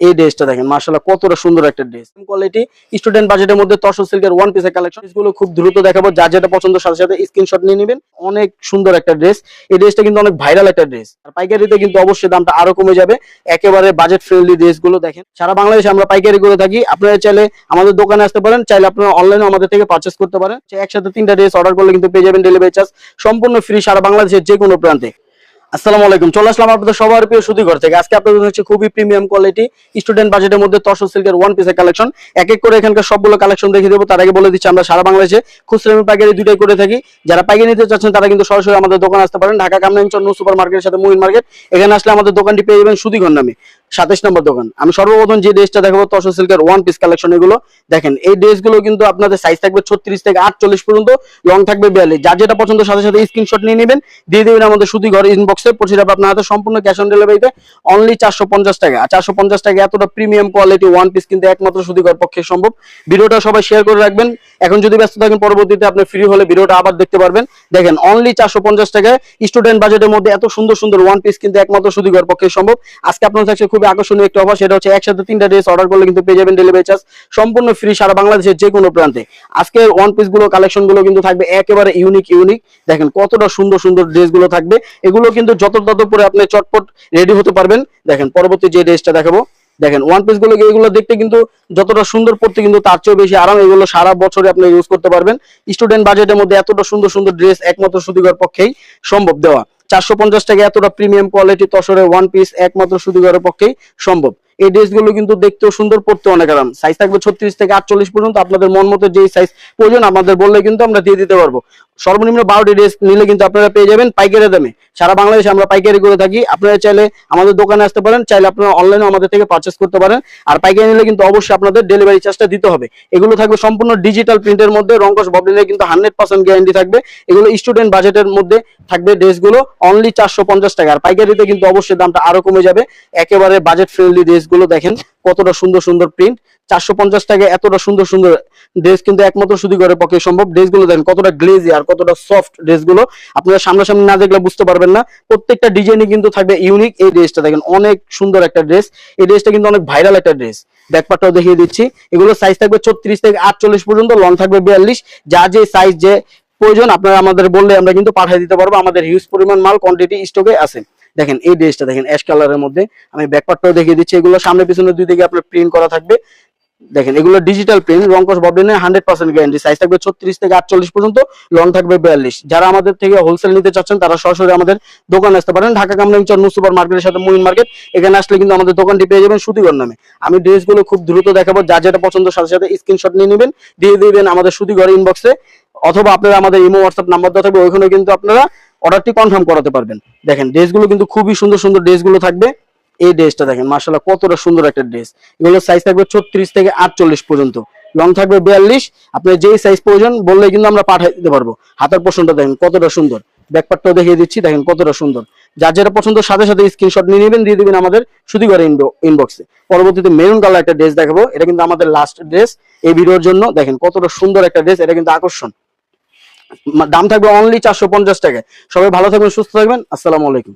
এই ড্রেসটা দেখেন মার্শাল্লাহ কতটা সুন্দর একটা ড্রেস। কোয়ালিটি স্টুডেন্ট বাজেটের মধ্যে তসর সিল্কের ওয়ান পিসের কালেকশনগুলো খুব দ্রুত দেখাবো যা যেটা পছন্দ সাথে সাথে স্ক্রিনশট নিয়ে নেবেন। অনেক সুন্দর একটা ড্রেস। এই ড্রেসটা কিন্তু অনেক ভাইরাল একটা ড্রেস। আর পাইকারিতে কিন্তু অবশ্যই দামটা আরও কমে যাবে। একেবারে বাজেট ফ্রেন্ডলি ড্রেসগুলো দেখেন। সারা বাংলাদেশে আমরা পাইকারি করে থাকি। আপনারা চাইলে আমাদের দোকানে আসতে পারেন, চাইলে আপনারা অনলাইনে আমাদের থেকে পারচেস করতে পারেন। একসাথে তিনটা ড্রেস অর্ডার করলে কিন্তু পেয়ে যাবেন ডেলিভারি চার্জ সম্পূর্ণ ফ্রি সারা বাংলাদেশের যে কোনো প্রান্তে। আসসালামু আলাইকুম। চলে আসলাম আপনাদের সবার প্রিয় থেকে। আজকে আপনাদের হচ্ছে খুবই প্রিমিয়াম কোয়ালিটি স্টুডেন্ট বাজেটের মধ্যে সিল্কের ওয়ান পিসের কালেকশন এক এক করে এখানকার সবগুলো কালেকশন দেখিয়ে দেবো। তার আগে বলে দিচ্ছি, আমরা সারা বাংলাদেশে খুচরা পাইকারি দুটাই করে থাকি। যারা পাইকারি নিতে চাচ্ছেন, তারা কিন্তু সরাসরি আমাদের দোকান আসতে পারেন। ঢাকা নু সুপার মার্কেটের সাথে মুহিন মার্কেট এখানে আসলে আমাদের দোকানটি পেয়ে যাবেন সুদিঘর নামে। সাতাশ নম্বর দোকান। আমি সর্বপ্রথম যে ড্রেসটা দেখাবো তসর সিল্কের ওয়ান পিস কালেকশন এগুলো, দেখেন, এই ড্রেসগুলো কিন্তু আপনাদের সাইজ থাকবে ছত্রিশ থেকে আটচল্লিশ পর্যন্ত লং থাকবে বিয়াল্লিশ। যার যেটা পছন্দ, সাথে সাথে স্ক্রিনশট নিয়ে নেবেন, দিয়ে দেবেন আমাদের সুদি ঘর ইনবক্সে পৌঁছে যাবে আপনার হাতে সম্পূর্ণ ক্যাশ অন ডেলিভারিতে অনলি চারশো পঞ্চাশ টাকা। আর চারশো পঞ্চাশ টাকা এতটা প্রিমিয়াম কোয়ালিটি ওয়ান পিস কিন্তু একমাত্র সুদি ঘর পক্ষে সম্ভব। ভিডিওটা সবাই শেয়ার করে রাখবেন। এখন যদি ব্যস্ত থাকেন, পরবর্তীতে আপনি ফ্রি হলে ভিডিওটা আবার দেখতে পারবেন। দেখেন অনলি চারশো পঞ্চাশ টাকায় স্টুডেন্ট বাজেটের মধ্যে এত সুন্দর সুন্দর ওয়ান পিস কিন্তু একমাত্র সুদি ঘর পক্ষে সম্ভব। আজকে আপনার কাছে খুবই আকর্ষণীয় একটা অফার সেটা হচ্ছে একসাথে তিনটা ড্রেস অর্ডার করলে কিন্তু পেয়ে যাবেন ডেলিভারি চার্জ সম্পূর্ণ ফ্রি সারা বাংলাদেশের যে কোনো প্রান্তে। আজকের ওয়ান পিসগুলো কালেকশনগুলো কিন্তু থাকবে একেবারে ইউনিক ইউনিক দেখেন কতটা সুন্দর সুন্দর ড্রেসগুলো থাকবে। এগুলো কিন্তু যত তত পরে আপনি চটপট রেডি হতে পারবেন। দেখেন পরবর্তী যে ড্রেসটা দেখাবো। দেখেন ওয়ান পিসগুলো, এগুলো দেখতে কিন্তু যতটা সুন্দর পড়তে কিন্তু তার চেয়েও বেশি আরাম। এগুলো সারা বছরে আপনি ইউজ করতে পারবেন। স্টুডেন্ট বাজেটের মধ্যে এতটা সুন্দর সুন্দর ড্রেস একমাত্র সুদিগর পক্ষেই সম্ভব দেওয়া। চারশো পঞ্চাশ টাকা এতটা প্রিমিয়াম কোয়ালিটি তসরের ওয়ান পিস একমাত্র সুদিগরের পক্ষেই সম্ভব। এই ড্রেসগুলো কিন্তু দেখতেও সুন্দর পড়তে অনেক আরাম। সাইজ থাকবে ছত্রিশ থেকে আটচল্লিশ পর্যন্ত, আপনাদের মন মতো যেই সাইজ প্রয়োজন, আমাদের বললে কিন্তু আমরা দিয়ে দিতে পারব। সর্বনিম্ন বারোটি ড্রেস নিলে কিন্তু আপনারা পেয়ে যাবেন পাইকারি দামে। সারা বাংলাদেশে আমরা পাইকারি করে থাকি। আপনারা চাইলে আমাদের দোকানে আসতে পারেন, চাইলে আপনারা অনলাইনে আমাদের থেকে পারচেস করতে পারেন। আর পাইকারি নিলে কিন্তু অবশ্যই আপনাদের ডেলিভারি চার্জটা দিতে হবে। এগুলো থাকবে সম্পূর্ণ ডিজিটাল প্রিন্টের মধ্যে রঙ্কশ ববলিনে কিন্তু হান্ড্রেড পার্সেন্ট গ্যারান্টি থাকবে। এগুলো স্টুডেন্ট বাজেটের মধ্যে থাকবে ড্রেসগুলো অনলি চারশো পঞ্চাশ টাকা। আর পাইকারিতে কিন্তু অবশ্যই দামটা আরও কমে যাবে। একেবারে বাজেট ফ্রেন্ডলি ড্রেসগুলো দেখেন, কতটা সুন্দর সুন্দর প্রিন্ট চারশো পঞ্চাশ টাকা এতটা সুন্দর সুন্দর ড্রেস কিন্তু একমাত্র শুধু ঘরের পক্ষে সম্ভব। ড্রেসগুলো দেখেন, কতটা গ্লেজি আর কতটা সফট ড্রেসগুলো আপনারা সামনাসামনি না দেখলে বুঝতে পারবেন না। প্রত্যেকটা ডিজাইনই কিন্তু থাকবে ইউনিক এই ড্রেসটা দেখেন, অনেক সুন্দর একটা ড্রেস এই ড্রেসটা কিন্তু অনেক ভাইরাল একটা ড্রেস ব্যাকপারটাও দেখিয়ে দিচ্ছি। এগুলো সাইজ থাকবে ছত্রিশ থেকে আটচল্লিশ পর্যন্ত লং থাকবে বিয়াল্লিশ। যা যে সাইজ যে প্রয়োজন, আপনারা আমাদের বললে আমরা কিন্তু পাঠিয়ে দিতে পারব। আমাদের হিউজ পরিমাণ মাল কোয়ান্টিটি স্টকে আছে। দেখেন, এই ড্রেসটা দেখেন অ্যাশ কালারের মধ্যে। আমি ব্যাকপার্টটাও দেখিয়ে দিচ্ছি। এগুলো সামনে পিছনে দুই দিকে আপনার প্রিন্ট করা থাকবে। দেখেন, এগুলো ডিজিটাল প্রিন্ট রংকশ ববলিনে হান্ড্রেড পার্সেন্ট গ্যারান্টি সাইজ থাকবে ছত্রিশ থেকে আটচল্লিশ পর্যন্ত লং থাকবে বিয়াল্লিশ। যারা আমাদের থেকে হোলসেল নিতে চাচ্ছেন, তারা সরাসরি আমাদের দোকানে আসতে পারেন। ঢাকা কামরাঞ্চল নু সুপার মার্কেটের সাথে মুইন মার্কেট। এখানে আসলে কিন্তু আমাদের দোকানটি পেয়ে যাবেন সুতিগর নামে। আমি ড্রেসগুলো খুব দ্রুত দেখাবো, যা যেটা পছন্দ সাথে সাথে স্ক্রিনশট নিয়ে নেবেন। দিয়ে দিবেন আমাদের সুতিগর ইনবক্সে অথবা আপনারা আমাদের ইমো, হোয়াটসঅ্যাপ নাম্বার দেওয়া থাকবে ওইখানে কিন্তু আপনারা অর্ডারটি কনফার্ম করাতে পারবেন। দেখেন, ড্রেসগুলো কিন্তু খুবই সুন্দর সুন্দর ড্রেসগুলো থাকবে। এই ড্রেসটা দেখেন মার্শাল্লাহ কতটা সুন্দর একটা ড্রেস। এগুলো সাইজ থাকবে ছত্রিশ থেকে আটচল্লিশ পর্যন্ত। লং থাকবে বিয়াল্লিশ আপনার যেই সাইজ প্রয়োজন বললে কিন্তু আমরা পাঠিয়ে দিতে পারব। হাতের পোষণটা দেখেন কতটা সুন্দর। ব্যাকপারটাও দেখিয়ে দিচ্ছি, দেখেন কতটা সুন্দর। যার যেটা পছন্দ সাথে সাথে স্ক্রিনশট নিয়ে নেবেন, দিয়ে দিবেন আমাদের শুধু করে ইনবক্সে পরবর্তীতে মেরুন কালার একটা ড্রেস দেখাবো, এটা কিন্তু আমাদের লাস্ট ড্রেস এই ভিডিওর জন্য দেখেন কতটা সুন্দর একটা ড্রেস এটা কিন্তু আকর্ষণ। দাম থাকবে অনলি চারশো পঞ্চাশ টাকায়। সবাই ভালো থাকবেন, সুস্থ থাকবেন। আসসালামু আলাইকুম।